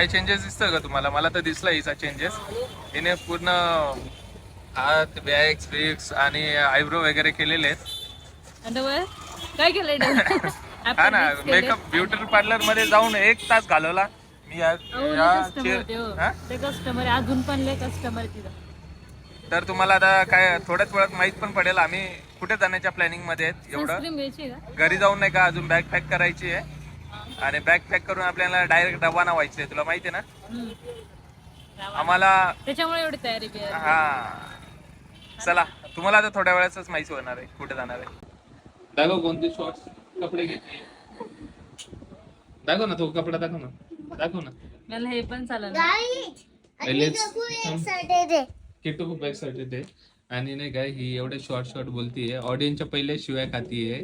काही चेंजेस दिसतोय का तुम्हाला? मला तर दिसला हिचा चेंजेस हिने पूर्ण हात बॅग्स बिग्स आणि आयब्रो वगैरे केलेले आहेत. काय केलंय? हा ना. मेकअप ब्युटी पार्लरमध्ये जाऊन एक तास घालवला. मी या या chair- होते हो. ते कस्टमर अजून पण लय कस्टमर तिथं. तर तुम्हाला आता काय थोड्याच वेळात माहीत पण पडेल आम्ही कुठे जाण्याच्या प्लॅनिंगमध्ये आहेत एवढं? सनस्क्रीन घ्यायची का? घरी जाऊन नाही का अजून बॅग पॅक करायची आहे? आणि बॅग पॅक करून आपल्याला डायरेक्ट रवाना व्हायचं आहे तुला माहिती आहे ना. आम्हाला त्याच्यामुळे एवढी तयारी हा. चला तुम्हाला आता थोड्या वेळातच माहिती होणार आहे कुठे जाणार आहे. दाखव कोणते शॉर्ट्स कपडे घेतले दाखव ना तो कपडा दाखव ना. दाखव ना. मला हे पण चाललं किट्टू खूप एक्साइटेड आहे आणि नाही का ही एवढे शॉर्ट शॉर्ट बोलतीये. ऑडियन्सच्या पहिले शिवाय खातीये.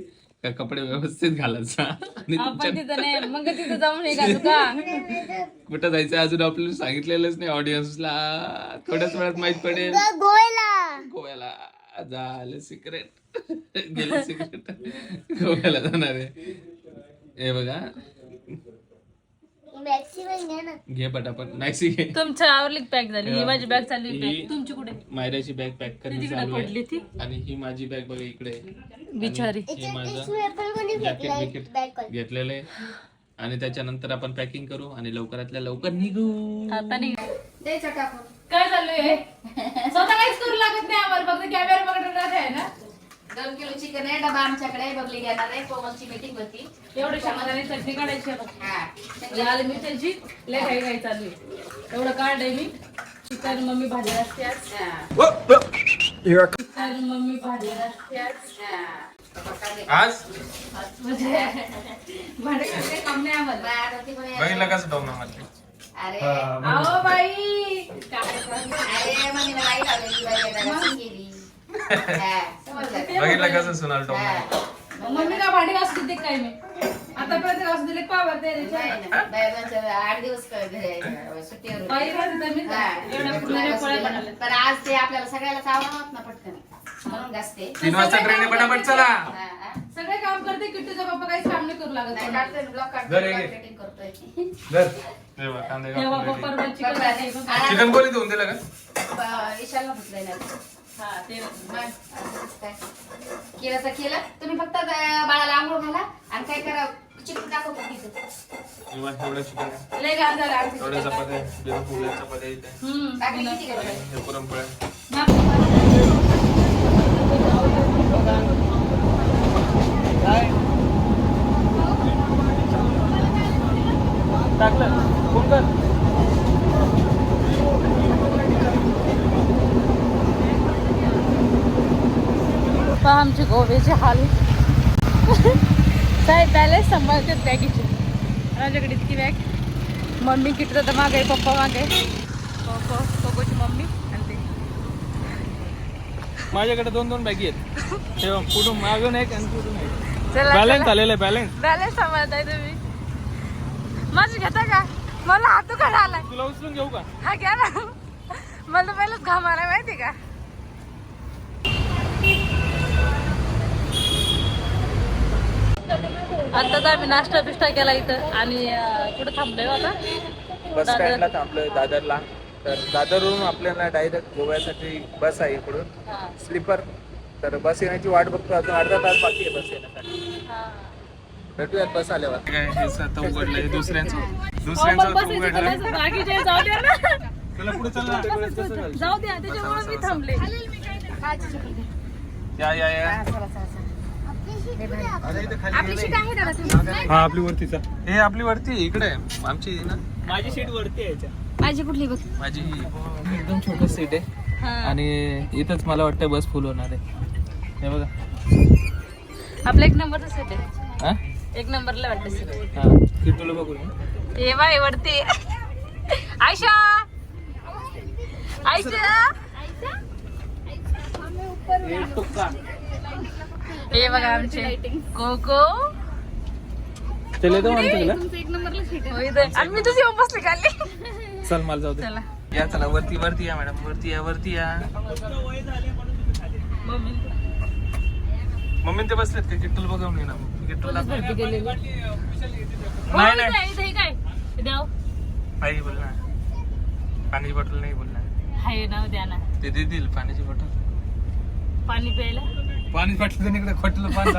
का कपडे व्यवस्थित घालायचा? आणि आपण तुमच्या- तिथं नाही मग तिथं जाऊन हे घालू का? कुठं जायचं? अजून आपल्याला सांगितलेलंच नाही ऑडियन्सला थोड्याच वेळात माहीत पडेल. गोव्याला. झालं सिक्रेट गेलं सिक्रेट गोव्याला जाणार आहे. हे बघा. घे पटापट. मॅक्सी घे. तुमच्या आवरली पॅक झाली. ही माझी बॅग चालली ही- पॅक तुमची कुठे? मायराची बॅग पॅक करणे तिकडे चालू पडली आहे ती आणि ही माझी बॅग बघा इकडे. आहे. बिचारी. हे माझं जॅकेट बिकेट घेतलेलं आहे. आणि त्याच्यानंतर आपण पॅकिंग करू आणि लवकरातल्या लवकर निघू. आता नाही काय चाललंय? स्वतः काहीच करू लागत नाही आम्हाला. फक्त कॅमेरा आहे दोन किलो चिकन आहे डबा आमच्याकडे बबली घेणार आहे कोमलची मीटिंग होती. एवढे शंभराने चटणी काढायची आहे बघ. हा. लाल मिरच्याची लय काही काही चालू आहे. एवढं काढ आहे मी. चिकन मम्मी भाजी असते आज. हा, चिकन मम्मी भाजी असते आज. हा. आज? म्हणजे भांडे करते काम आम्हाला? बघितलं कसं अरे. अहो बाई. काय? अरे बाई लावलेली बाई येणार गेली बघितलं कसं सुनाल हा. मम्मी का भांडे घासू देते काय मी? आतापर्यंत घासू दिले ते? दोनच्या- आठ दिवस सुट्टीवर. तर मी? हा. एवढ्या पोळ्या बनवल्या. पण आज ते आपल्याला सगळ्याला आवडत ना पटकन. म्हणून घासते. तीन वाजता ट्रेन पटापट चला. हा, हा. सगळे काम करते किट्टूचा पप्पा काहीच काम नाही करू लागत. नाही काढतोय घरी करतोय. धर. हे बघ, कांदे कापून चिकन कोणी धुवून दिलं का? ब- विशालला म्हटलंय ना. हा, केलं तर केलं तुम्ही फक्त बाळाला आंघोळ घाला आणि काय करा चिकन टाकू एवढं चिकन. लय झालं आमचं एवढ्या चिकन. चपात्या बिना फुगल्या चपात्या इथे हम्म. टाकली किती गरज आहे? हे पुरणपोळ्या टाकलं फोन आमचे गोव्याचे हाल. काय बॅलेन्स सांभाळतात बॅगीचे. माझ्याकडे इतकी बॅग मम्मी किती तर मागे पप्पा मागे कोको कोकोची मम्मी आणि ते. माझ्याकडे दोन दोन बॅगी आहेत. तेव्हा पुढून मागून एक आणि पुढून एक. बॅलन्स आलेलं आहे बॅलन्स बॅलेन्स सांभाळताय तुम्ही. माझी घेता का? मला हातू काढा आलाय. तुला उचलून घेऊ का? हा घ्या ना. मला पहिलंच घाम आलाय माहिती का? आता तर आम्ही नाश्ता बिष्टा केला इथं आणि कुठं थांबलोय आता बस स्टँडला थांबलोय दादरला. तर दादरवरून आपल्याला डायरेक्ट गोव्यासाठी बस आहे इकडून. हा, स्लीपर. तर बस येण्याची वाट बघतो. अजून अर्धा तास बाकी आहे बस येण्यासाठी. हा. भेटूयात बस आल्यावर. उघडलंय. दुसऱ्यांचं कोणाचं? बाकीचे जाऊ द्या ना. तुला पुढे चल ना. जाऊ द्या त्याच्यामुळे मी थांबले. या या या. आपली शीट आहे दादा हा आपली वरतीचा. हे आपली वरती आहे, इकडे आहे. आमची ना. माझी सीट वरती आहे याच्या. माझी कुठली बघ. माझी ही. एकदम छोटं सीट आहे. हा. आणि इथंच मला वाटतं बस फुल होणार आहे. हे बघा. आपलं एक नंबरचं सेट आहे. हा? एक नंबरला वाटतं सेट हा. बघू ये बाय वरती आयशा! आयशा! हे बघा आमचे कोको. चले तो इथं आणि मी तुझी येऊन बसली खाली. चल मला जाऊ दे. चला. या चला वरती वरती या मॅडम. वरती या वरती या. मम्मी ते बसलेत का? किट्टूला बघून ये ना. किट्टूला नाही. नाही इथे काय द्याव आई बोल ना. पाण्याची बॉटल नाही बोल ना हाय ना द्या ना. ते देतील पाण्याची बॉटल. पाणी प्यायला? पाणी पाटलं इकडे खोटलं पाणी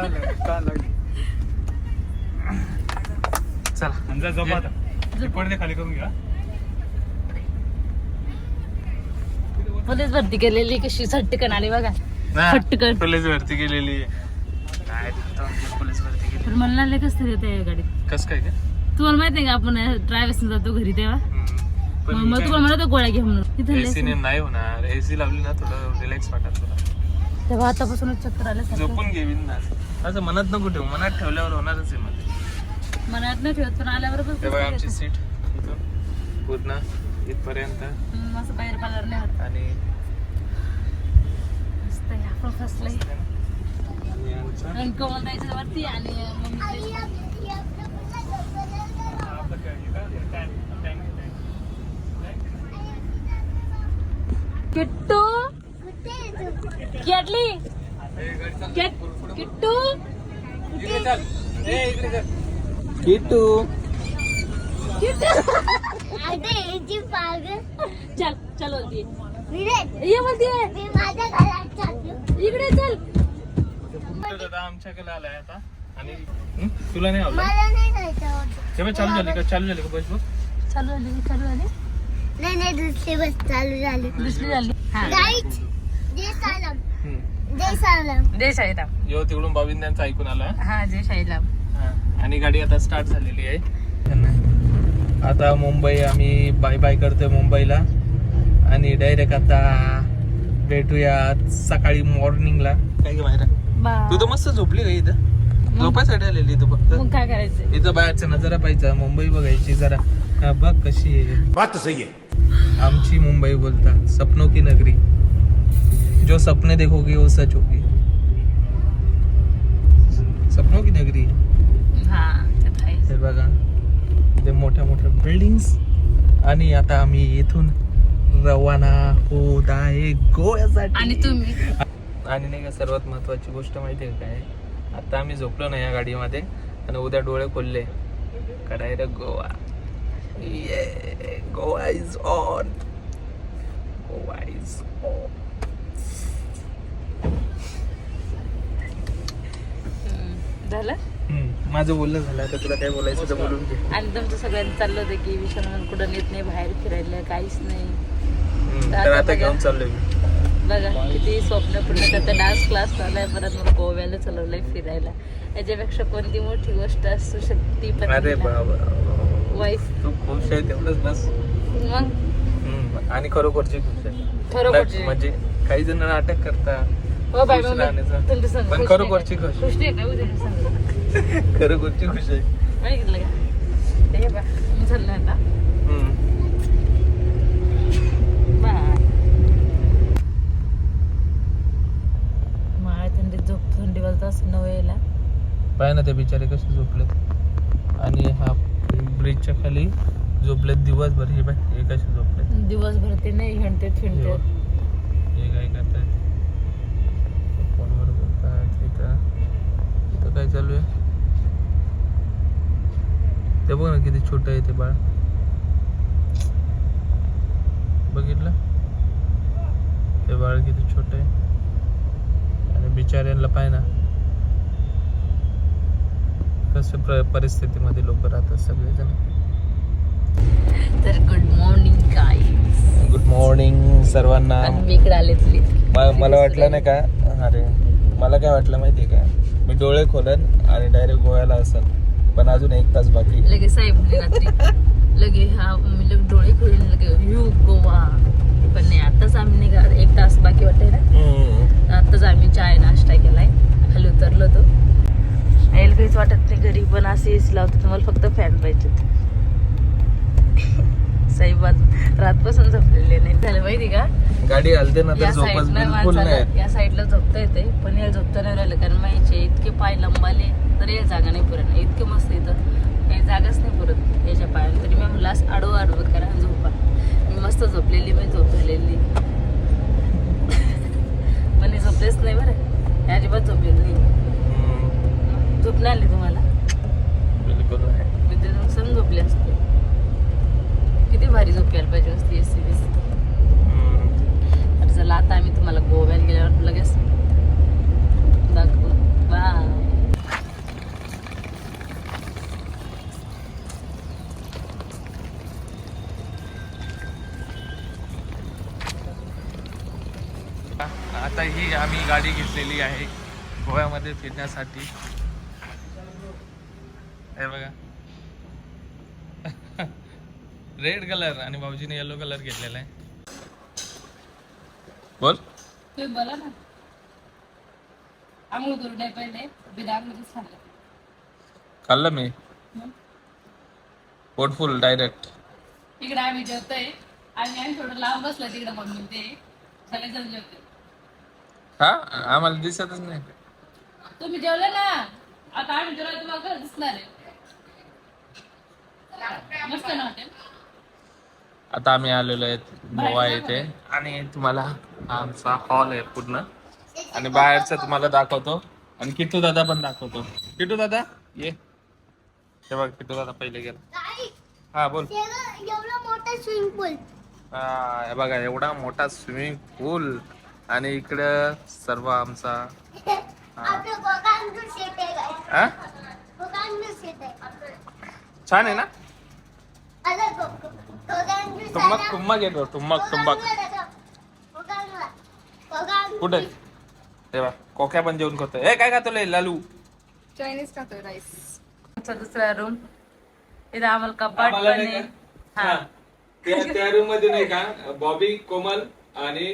चला झोपा आता. पडदे खाली करून घ्या. मध्येच भरती केलेली कशी? झटकन आली बघा. फटकन. पोलीस भरती केलेली काय पोलीस भरती केली. पण मला लय कसं तरी येते गाडीत. कस काय तुम्हाला माहिती आहे का आपण ट्रॅव्हल्स जातो घरी तेव्हा? मग मग तुम्हाला म्हणत होतो गोळ्या घे म्हणून. तिथे लय एसी ने नाही होणार. एसी लावली ना थोडं रिलॅक्स वाटत तुला तेव्हा आतापासूनच चक्कर आलं झोपून घे बिंदास. असं मनात नको ठेवू मनात ठेवल्यावर होणारच आहे मध्ये मनात नाही ठेवत पण आल्यावर ते बघा आमची. सीट इथून पूर्ण इथपर्यंत. हम्म, असं बाहेर नाही होत. आणि मस्त आहे, आपण फसलंय. आणि यांचा आणि कमल जायचं वरती आणि मम्मी किट्टू! किटली किट- किट्टू किटू चल चल बोलती ये बोलती इकडे चल. दादा आमच्याकडे आलाय आता. आणि? तुला नाही आवडलं? चालू झाली का? चालू झाली का? बस बघ. चालू झाली चालू झाली. नाही नाही दुसरी बस चालू झाली. दुसरी झाली. हा जय. जय जय साईराम यो तिकडून बाबीन त्यांचं ऐकून आला हा जय साईराम हा. आणि गाडी आता स्टार्ट झालेली आहे. आता मुंबई आम्ही बाय बाय करतोय मुंबईला. आणि डायरेक्ट आता भेटूया सकाळी मॉर्निंगला काय ग मायरा? तू तर मस्त झोपली का इथं. झोपायसाठी आलेली इथं फक्त. मग काय करायचं? इथं बाहेरचा नजारा पाहिजे मुंबई बघायची जरा. बघ कशी आहे. बात तो सही है आमची मुंबई बोलता सपनों की नगरी. जो सपने देखोगे वो सच होगी। सपनों की नगरी आहे. हा बघा ते मोठ्या मोठ्या बिल्डिंग्स आणि आता आम्ही इथून रवाना होत आहे गोव्यासाठी. आणि तुम्ही? आणि नाही का सर्वात महत्वाची गोष्ट माहिती आहे काय? आता आम्ही झोपलो ना या गाडीमध्ये आणि उद्या डोळे खोलले. का डायरेक्ट गोवा. ये Goa is on Goa is on झालं? माझं बोलणं झालं आता तुला काय बोलायचं तर बोलून घे. आणि तुमचं सगळ्यांचं चाललं होतं की विश्वनाथ कुठं नेत नाही बाहेर फिरायला काहीच नाही. तर आता घेऊन. चाललोय बघा किती स्वप्न पूर्ण करता डान्स क्लास चाललाय परत मला गोव्याला चालवलंय फिरायला. याच्यापेक्षा कोणती मोठी गोष्ट असू शकते पण अरे वाईफ तू खुश आहे तेवढंच बस. मग? आणि खरोखरची खुश आहे. खरोखरची. म्हणजे काही जण नाटक करतात हो बाय खुश मग राहण्याचं. तुला सांग पण खुश खरोखरची नाही खुश का? खुश. नाही का? उद्या सांग. खरोखरची खुश आहे. बघितलं का? हे बा मी चाललं आता. हम्म. बाय. माळ थंडीत झोप थंडी वाजत असं नऊ पाय ना ते बिचारे कसे झोपलेत. आणि हा ब्रिजच्या खाली झोपलेत दिवसभर. हे बाय हे कसे झोपलेत. दिवसभर ते नाही हिंडते फिरते हे काय बोलतात इथं. इथं काय चालू आहे? ते बघ ना किती छोटं आहे ते बाळ. बघितलं? ते बाळ किती छोट आहे. आणि बिचाऱ्यांना पाय ना. प्र परिस्थितीमध्ये लोक राहतात सगळेजण. तर good morning guys good morning सर्वांना. मला वाटलं नाही का? अरे. मला काय वाटलं माहिती आहे का? मी डोळे खोलन आणि डायरेक्ट गोव्याला असेल. पण अजून एक तास बाकी. लगे साहेब रात्री. लगे हा मी लगे डोळे खोलून लगे यू गोवा. पण नाही आताच आम्ही निघा एक तास बाकी वाटते ना. आताच आम्ही चाय नाश्ता केलाय. खाली उतरलो होतो. यायला काहीच वाटत नाही घरी पण असे एसी लावतो तुम्हाला फक्त फॅन पाहिजे साहेब रातपासून झोपलेले नाही झालं माहिती का? गाडी हलते ना तर झोपच साईडला बिलकुल नाही या साईडला झोपता येते पण या झोपता नाही राहिलं कारण माहिती इतके पाय लंबाले तर या जागा नाही पुरत. इतके मस्त इथं. काही जागाच नाही पुरत याच्या पायाला तरी मी म्हणलं असं आडवं करा झोपा. मी मस्त झोपलेली मी झोप झालेली. पण हे झोपलेच नाही बरं. हे अजिबात झोपलेली नाही. झोप नाही आली तुम्हाला? बिलकुल नाही. मी ते नुकसान झोपले असते. किती भारी झोप यायला पाहिजे सी बी ए तर चला आता आम्ही तुम्हाला गोव्याला गेल्यावर लगेच दाखवू. बा आता ही आम्ही गाडी घेतलेली आहे गोव्यामध्ये फिरण्यासाठी. हे बघा. रेड कलर आणि भाऊजीने येलो कलर घेतलेला आहे. बोल. तुम्ही बोला ना. नये पहिले खाल्लं खाल्लं मी. पोट फुल डायरेक्ट तिकडे आम्ही जेवतोय. आणि आम्ही थोडं लांब बसलो तिकडे मम्मी ते. सगळेजण जेवते हा? आम्हाला दिसतच नाही. तुम्ही जेवले ना? आता आम्ही जेवलो तुम्हाला कसं दिसणार आहे. मस्त ना हॉटेल आता आम्ही आलेलो आहेत गोवा येथे. आणि तुम्हाला हा आमचा हॉल आहे पूर्ण. आणि बाहेरचा तुम्हाला दाखवतो. आणि किट्टू दादा पण दाखवतो. किट्टू दादा ये. हे बघ किट्टू दादा पहिले गेला. हा बोल. एवढा मोठा स्विमिंग पूल हा हे बघा एवढा मोठा स्विमिंग पूल आणि इकडं सर्व आमचा. हा. छान आहे ना? झालं. टुम्मक येतो. गोगांचं. गोगांचं. कुठे? हे बघ कोक्या पण जेवण करतोय. हे काय खातो लालू? चायनीज खातोय राईस आमचा दुसरा रूम इथं आम्हाला कपाट पण आहे हा. त्या रूममध्ये नाही का? बॉबी कोमल आणि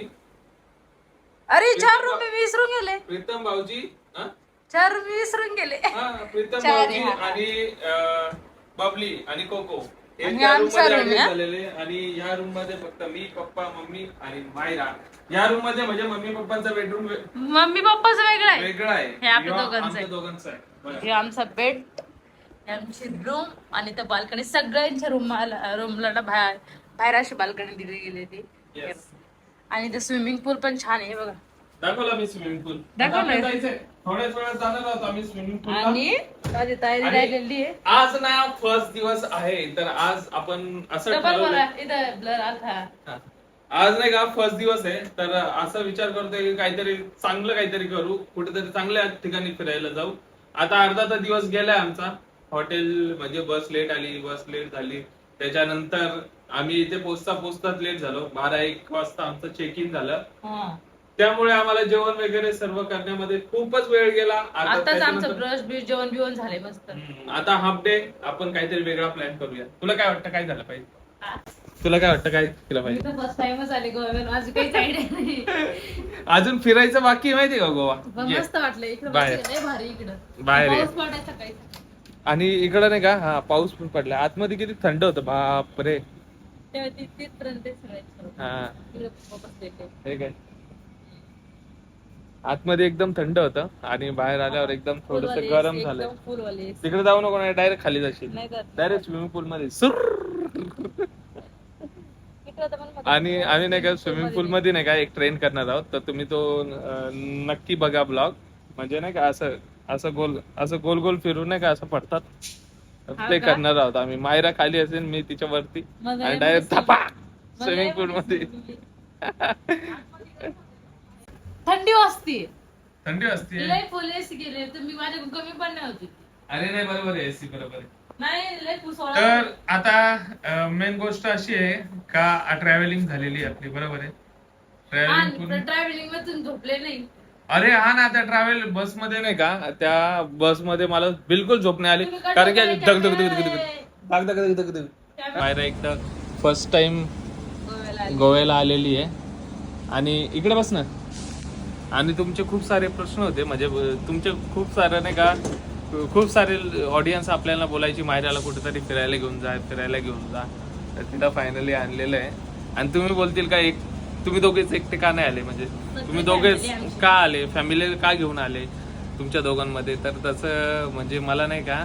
अरे चार रूम मी विसरून गेले. प्रीतम भाऊजी हा? चार रूम मी विसरून गेले. हा, प्रीतम चार भाऊजी हा. आणि अं, बबली आणि कोको. आणि त्या room आमचा मध्ये room adjust आहे. झालेले आणि ह्या रूममध्ये फक्त मी पप्पा मम्मी आणि मायरा या रूममध्ये म्हणजे मम्मी पप्पांचा बेडरूम मम्मी पप्पाचं वेगळं आहे वेगळा आहे हे आपल्या किंवा दोघांचं आमच्या आहे. दोघांचं आहे. हे आमचा बेड आमची रूम आणि त्या बाल्कनी सगळ्यांच्या रूम रूमला ना बाहेर बाहेर अशी बाल्कनी दिली गेली ती Yes. आणि ते स्विमिंग पूल पण छान आहे हे बघा दाखवला मी स्विमिंग पूल दाखवलंय. जायचंय थोड्याच वेळात जाणार आहोत आम्ही स्विमिंग पूल आणि? माझी तयारी राहिलेली आहे. आज ना फर्स्ट दिवस आहे तर आज आपण असं डबल ठरवलंय बोला इथं ब्लर आलता. हा. आज नाही का फर्स्ट दिवस आहे तर असा विचार करतोय की काहीतरी चांगलं काहीतरी करू कुठेतरी चांगल्या ठिकाणी फिरायला जाऊ. आता अर्धा तर दिवस गेलाय आमचा. हॉटेल म्हणजे बस लेट आली बस लेट झाली. त्याच्यानंतर आम्ही इथे पोचता पोचताच लेट झालो. बारा एक वाजता आमचं चेक इन झालं. हा. त्यामुळे आम्हाला जेवण वगैरे सर्व करण्यामध्ये खूपच वेळ गेला. आता आताच आमचं त्याच्यानंतर- ब्रश बिश जेवण बिवण झाले मस्त. हम्म, आता हाफ डे आपण काहीतरी वेगळा प्लॅन करूया. तुला काय वाटतं काय झालं पाहिजे. तुला काय वाटतं काय केलं मी पाहिजे? तर फर्स्ट टाइमच आले माझी आयडिया नाही. अजून फिरायचं बाकी आहे माहितीये का गोवा? पण. मस्त वाटलं. इकडं बाहेर. बसायला लय भारी इकडं. बाहेर ये. पाऊस पडायचा काही आणि इकडं नाही का? हा पाऊस पण पडला आतमध्ये किती थंड होतं. बापरे. तेव्हा ती तिथपर्यंत सगळ्यांचं. हा. इकडं बसलेले. हे काय? आतमध्ये एकदम थंड होतं आणि बाहेर आल्यावर एकदम थोडस गरम फुलवाले तिकडे जाऊ नको नाही डायरेक्ट खाली जाशील. डायरेक्ट स्विमिंग पूल मध्ये. आणि आम्ही नाही का स्विमिंग पूल मध्ये. नाही का एक ट्रेन करणार आहोत. तर तुम्ही तो नक्की बघा ब्लॉग म्हणजे नाही का असं असं गोल असं गोल गोल फिरून नाही का असं पडतात. ते? करणार आहोत आम्ही. मायरा खाली असेल मी तिच्या वरती आणि डायरेक्ट. थपा! स्विमिंग पूल मध्ये थंडी वाजते. थंडी असते लय फुल एसी गेले तुम्ही माझ्या कमी पण नाही होती. अरे नाही बरोबर आहे एसी बरोबर आहे. नाही लय तर आता मेन गोष्ट अशी आहे का ट्रॅव्हलिंग झालेली आहे आपली बरोबर आहे. ट्रॅव्हलिंग ट्रॅव्हलिंग झोपले नाही. अरे हा ना त्या ट्रॅव्हल बसमध्ये नाही का त्या बसमध्ये मला बिलकुल झोप नाही आली. तुम्ही कारण की दग दग दग काय? दग दग दग दग दग मायरा एकदा फर्स्ट टाइम. गोव्याला आलेली आहे. आणि इकडे बस ना. आणि तुमचे खूप सारे प्रश्न होते. म्हणजे तुमचे खूप सारे नाही का खूप सारे ऑडियन्स आपल्याला बोलायची मायराला कुठेतरी फिरायला घेऊन जा फिरायला घेऊन जा. तर तिथं फायनली आणलेलं आहे. आणि तुम्ही बोलतील का एक तुम्ही दोघेच एकटे का नाही आले? म्हणजे तुम्ही दोघेच. का आले? फॅमिली का घेऊन आले तुमच्या दोघांमध्ये? तर तसं म्हणजे मला नाही का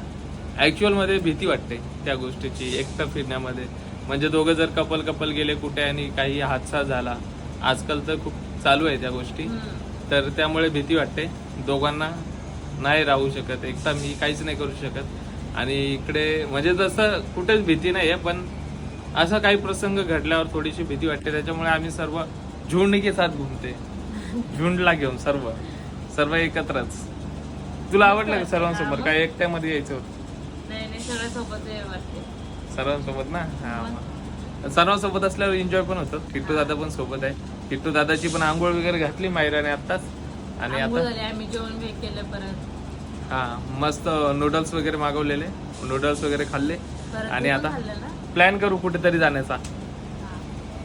ऍक्च्युअलमध्ये भीती वाटते त्या गोष्टीची एकटं फिरण्यामध्ये. म्हणजे दोघं जर कपल कपल गेले कुठे आणि काही हादसा झाला. आजकाल तर खूप चालू आहे त्या गोष्टी. तर त्यामुळे भीती वाटते. दोघांना नाही राहू शकत. एकटा मी काहीच नाही करू शकत. आणि इकडे म्हणजे तसं कुठेच भीती नाही आहे पण असा काही प्रसंग घडल्यावर थोडीशी भीती वाटते. त्याच्यामुळे आम्ही सर्व झुंड के साथ घुमते. झुंडला घेऊन सर्व. सर्व एकत्रच. तुला आवडलं का सर्वांसोबत? काय एकट्यामध्ये यायचं होतं? सर्वांसोबत ना? हा. सर्वांसोबत असल्यावर एन्जॉय पण होतं. किट्टू दादा पण सोबत आहे. किट्टू दादाची पण आंघोळ वगैरे घातली मायराने आत्ताच. आणि आता झाली आम्ही जेवण बी केलं परत. हा मस्त नूडल्स वगैरे मागवलेले. नूडल्स वगैरे खाल्ले. परत आणि आता पण खाल्लं ना? प्लॅन करू कुठेतरी जाण्याचा.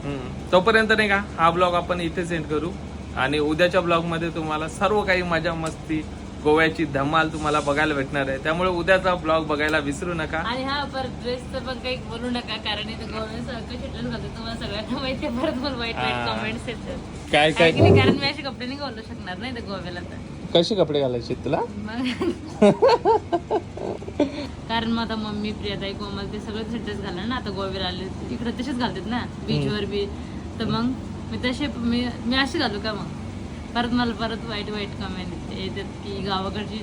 हम्म. तोपर्यंत नाही का हा ब्लॉग आपण इथे सेंड करू. आणि उद्याच्या ब्लॉगमध्ये तुम्हाला सर्व काही मजा मस्ती गोव्याची धमाल तुम्हाला बघायला भेटणार आहे. त्यामुळे उद्याचा ब्लॉग बघायला विसरू नका. आणि हा परत ड्रेसचं पण काही बोलू नका कारण इथं कसे ड्रेस घालतो तुम्हाला सगळ्यांना माहिती आहे परत मला वाईट वाईट. कमेंट्स येतात. काय काय? कारण मी असे कपडे नाही घालू शकणार नाही इथं गोव्याला तर. कसे कपडे घालायचे तुला? कारण मग आता मम्मी प्रियाताई कोमल ते सगळे ड्रेस घालणार ना. आता गोव्याला आले इकडे तसेच घालतात ना. बीचवर बी. तर मग मी तसे मी मी अशी घालू का मग? परत मला परत वाईट वाईट कमेंट येतात की गावाकडची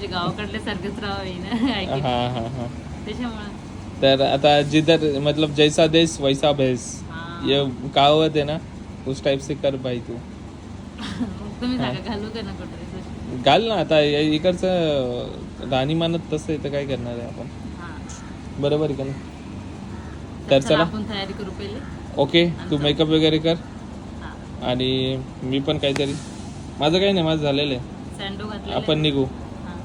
सारखंच राहावी ना ऐकून. हा हा हा. त्याच्यामुळे. तर आता जिधर मतलब जैसा देश वैसा भेस. हा. ये कहावत है ना उस टाइप से कर भाई तू. मग तुम्ही सांगा घालू का ना आता या- इकडचं राहणीमानच तसं आहे तर काय करणार आहे आपण? हा. बरोबर आहे का नाही? तर तर चला आपण तयारी करू पहिले. ओके तू मेकअप वगैरे कर. हा. आणि मी पण काहीतरी माझं काही नाही माझं झालेलं आहे. सँडो आपण निघू. हा.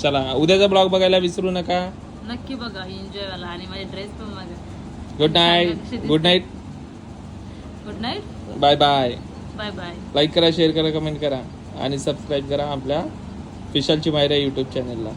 चला उद्याचा ब्लॉग बघायला विसरू नका. नक्की बघा एन्जॉय वाला. आणि माझे ड्रेस पण बघा good night good night good night bye bye bye bye like करा शेअर करा कमेंट करा. आणि सबस्क्राईब करा आपल्या फिशालची मायरा यूट्यूब चॅनलला